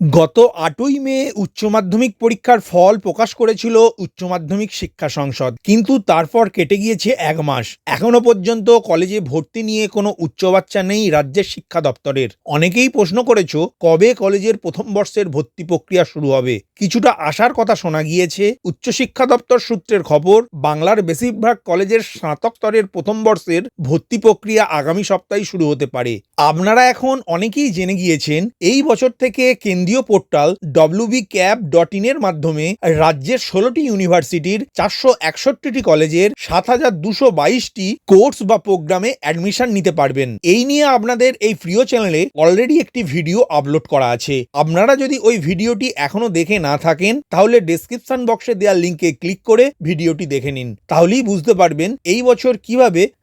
গত আটই মে উচ্চ মাধ্যমিক পরীক্ষার ফল প্রকাশ করেছিল উচ্চ মাধ্যমিক শিক্ষা সংসদ। কিন্তু তারপর কেটে গিয়েছে এক মাস। এখনও পর্যন্ত কলেজে ভর্তি নিয়ে কোনো উচ্চ বাচ্চা নেই রাজ্যের শিক্ষা দপ্তরের। অনেকেই প্রশ্ন করেছ, কবে কলেজের প্রথম বর্ষের ভর্তি প্রক্রিয়া শুরু হবে? কিছুটা আশার কথা শোনা গিয়েছে। উচ্চশিক্ষা দপ্তর সূত্রের খবর, বাংলার বেশিরভাগ কলেজের স্নাতক স্তরের প্রথম বর্ষের ভর্তি প্রক্রিয়া আগামী সপ্তাহে শুরু হতে পারে। আপনারা এখন অনেকেই জেনে গিয়েছেন, এই বছর থেকে কেন্দ্রীয় পোর্টাল ডব্লিউবি ক্যাব ডট ইনের মাধ্যমে রাজ্যের ষোলোটি ইউনিভার্সিটির চারশো একষট্টিটি কলেজের সাত হাজার দুশো বাইশটি কোর্স বা প্রোগ্রামে অ্যাডমিশন নিতে পারবেন। এই নিয়ে আপনাদের এই প্রিয় চ্যানেলে অলরেডি একটি ভিডিও আপলোড করা আছে। আপনারা যদি ওই ভিডিওটি এখনও দেখে না থাকেন, তাহলে ডেসক্রিপশন বক্সে দেওয়া লিঙ্কে ক্লিক করে ভিডিওটি দেখে নিন। তাহলেই বুঝতে পারবেন এই বছর কীভাবে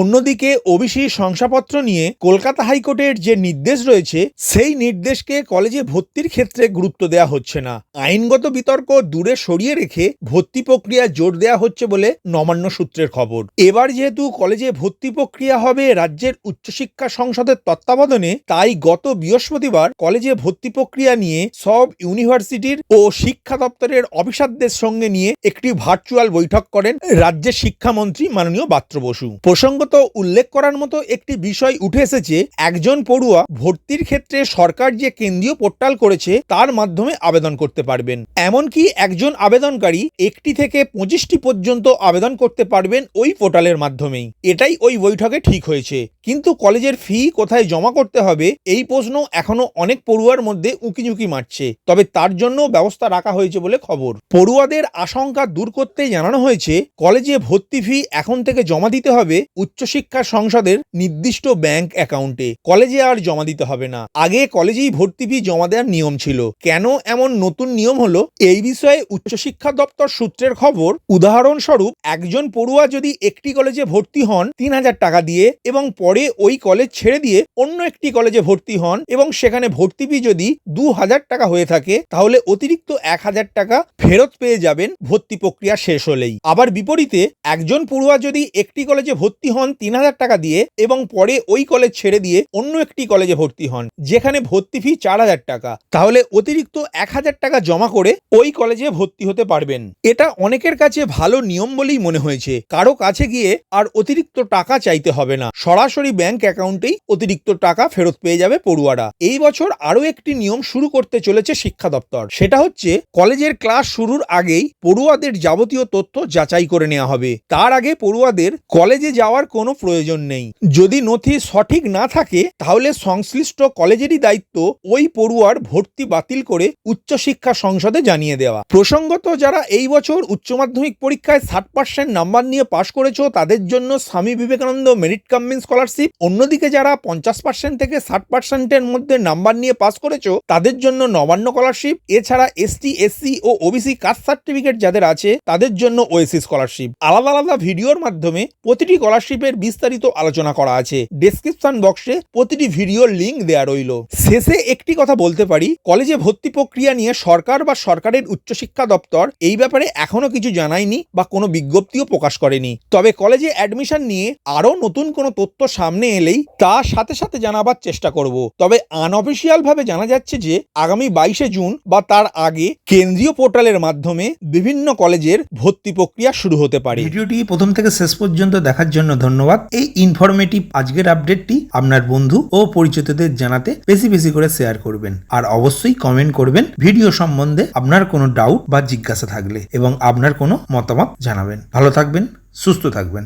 অন্যদিকে ওবিসি শংসাপত্র নিয়ে কলকাতা হাইকোর্টের যে নির্দেশ রয়েছে, সেই নির্দেশকে কলেজে ভর্তির ক্ষেত্রে গুরুত্ব দেওয়া হচ্ছে না। আইনগত বিতর্ক দূরে সরিয়ে রেখে ভর্তি প্রক্রিয়া জোর দেওয়া হচ্ছে বলে নবান্ন সূত্রের খবর। এবার যেহেতু কলেজে ভর্তি প্রক্রিয়া হবে রাজ্যের উচ্চশিক্ষা সংসদের তত্ত্বাবধানে, তাই গত বৃহস্পতিবার কলেজে ভর্তি প্রক্রিয়া নিয়ে সব ইউনিভার্সিটির ও শিক্ষা দপ্তরের অফিসারদের সঙ্গে নিয়ে একটি ভার্চুয়াল বৈঠক করেন রাজ্যের শিক্ষামন্ত্রী মাননীয় বাত্র বসু। প্রসঙ্গত উল্লেখ করার মতো একটি বিষয় উঠে এসেছে। একজন পড়ুয়া ভর্তির ক্ষেত্রে সরকার যে কেন্দ্রীয় পোর্টাল করেছে, তার মাধ্যমে আবেদন করতে পারবেন। এমনকি একজন আবেদনকারী একটি থেকে পঁচিশটি পর্যন্ত আবেদন করতে পারবেন ওই পোর্টালের মাধ্যমেই। এটাই ওই বৈঠকে ঠিক হয়েছে। কিন্তু কলেজের ফি কোথায় জমা করতে হবে, এই প্রশ্ন এখনও অনেক পড়ুয়ার মধ্যে উঁকিঝুঁকি মারছে। তবে তার জন্য ব্যবস্থা রাখা হয়েছে বলে খবর। পড়ুয়াদের আশঙ্কা দূর করতে জানানো হয়েছে, কলেজে ভর্তি ফি এখন থেকে জমা দিতে হবে উচ্চশিক্ষা সংসদের নির্দিষ্ট ব্যাংক অ্যাকাউন্টে কলেজে আর জমা দিতে হবে না। আগে কলেজেই ভর্তি ফি জমা দেওয়ার নিয়ম ছিল। কেন এমন নতুন নিয়ম হলো? এই বিষয়ে উচ্চশিক্ষা দপ্তর সূত্রের খবর, উদাহরণস্বরূপ একজন পড়ুয়া যদি একটি কলেজে ভর্তি হন তিন হাজার টাকা দিয়ে এবং পরে ওই কলেজ ছেড়ে দিয়ে অন্য একটি কলেজে ভর্তি হন এবং সেখানে ভর্তি ফি যদি দু হাজার টাকা হয়ে থাকে, তাহলে অতিরিক্ত এক হাজার টাকা ফেরত পেয়ে যাবেন ভর্তি প্রক্রিয়া শেষ হলেই। আবার বিপরীতে, একজন পড়ুয়া যদি একটি কলেজে ভর্তি হন তিন হাজার টাকা দিয়ে এবং পরে ওই কলেজ ছেড়ে দিয়ে অন্য একটি কলেজে ভর্তি হন, যেখানে ভর্তি ফি চার হাজার টাকা, তাহলে অতিরিক্ত এক হাজার টাকা জমা করে ওই কলেজে ভর্তি হতে পারবেন। এটা অনেকের কাছে ভালো নিয়ম বলেই মনে হয়েছে। কারও কাছে গিয়ে আর অতিরিক্ত টাকা চাইতে হবে না। সরাসরি ব্যাংক অ্যাকাউন্টেই অতিরিক্ত টাকা ফেরত পেয়ে যাবে পড়ুয়ারা। এই বছর আরও একটি নিয়ম শুরু করতে চলেছে শিক্ষা দপ্তর। সেটা হচ্ছে, কলেজের ক্লাস শুরুর আগেই পড়ুয়াদের যাবতীয় তথ্য যাচাই করে নেওয়া হবে। তার আগে পড়ুয়াদের কলেজে যাওয়ার কোনো প্রয়োজন নেই। যদি নথি সঠিক না থাকে, তাহলে সংশ্লিষ্ট কলেজেরই দায়িত্ব ওই পড়ুয়ার ভর্তি বাতিল করে উচ্চশিক্ষা সংসদে জানিয়ে দেওয়া। প্রসঙ্গত, যারা এই বছর উচ্চ মাধ্যমিক পরীক্ষায় ষাট পার্সেন্ট নাম্বার নিয়ে পাশ করেছ, তাদের জন্য Swami Vivekananda merit coming scholarship অন্যদিকে যারা পঞ্চাশ পার্সেন্ট থেকে ষাট পার্সেন্টের মধ্যে নাম্বার নিয়ে পাস করেছ, তাদের জন্য নবান্ন স্কলারশিপ এছাড়া এসটি এসসি ও ওবিসি কাস্ট সার্টিফিকেট যাদের আছে, তাদের জন্য ওএসি স্কলারশিপ আলাদা আলাদা ভিডিওর মাধ্যমে প্রতিটি স্কলারশিপের বিস্তারিত আলোচনা করা আছে। ডেসক্রিপশন বক্সে প্রতিটি ভিডিওর লিঙ্ক দেওয়া রইল। শেষে একটি কথা বলতে পারি কলেজে ভর্তি প্রক্রিয়া নিয়ে সরকার বা সরকারের উচ্চশিক্ষা দপ্তর এই ব্যাপারে এখনও কিছু জানায়নি বা কোনো বিজ্ঞপ্তিও প্রকাশ করেনি। তবে কলেজে অ্যাডমিশন নিয়ে আরও নতুন কোনো তথ্য সামনে এলেই তার সাথে সাথে জানাবার চেষ্টা করব। তবে আনঅফিসিয়াল ভাবে জানা যাচ্ছে যে, আগামী বাইশে জুন বা তার আগে কেন্দ্রীয় পোর্টালের মাধ্যমে বিভিন্ন কলেজের ভর্তি প্রক্রিয়া শুরু হতে পারে। ভিডিওটি প্রথম থেকে শেষ পর্যন্ত দেখার জন্য ধন্যবাদ। এই ইনফরমেটিভ আজকের আপডেটটি আপনার বন্ধু ও পরিচিতদের জানাতে বেশি বেশি করে শেয়ার করবেন। আর অবশ্যই কমেন্ট করবেন ভিডিও সম্বন্ধে আপনার কোনো ডাউট বা জিজ্ঞাসা থাকলে এবং আপনার কোনো মতামত জানাবেন। ভালো থাকবেন, সুস্থ থাকবেন।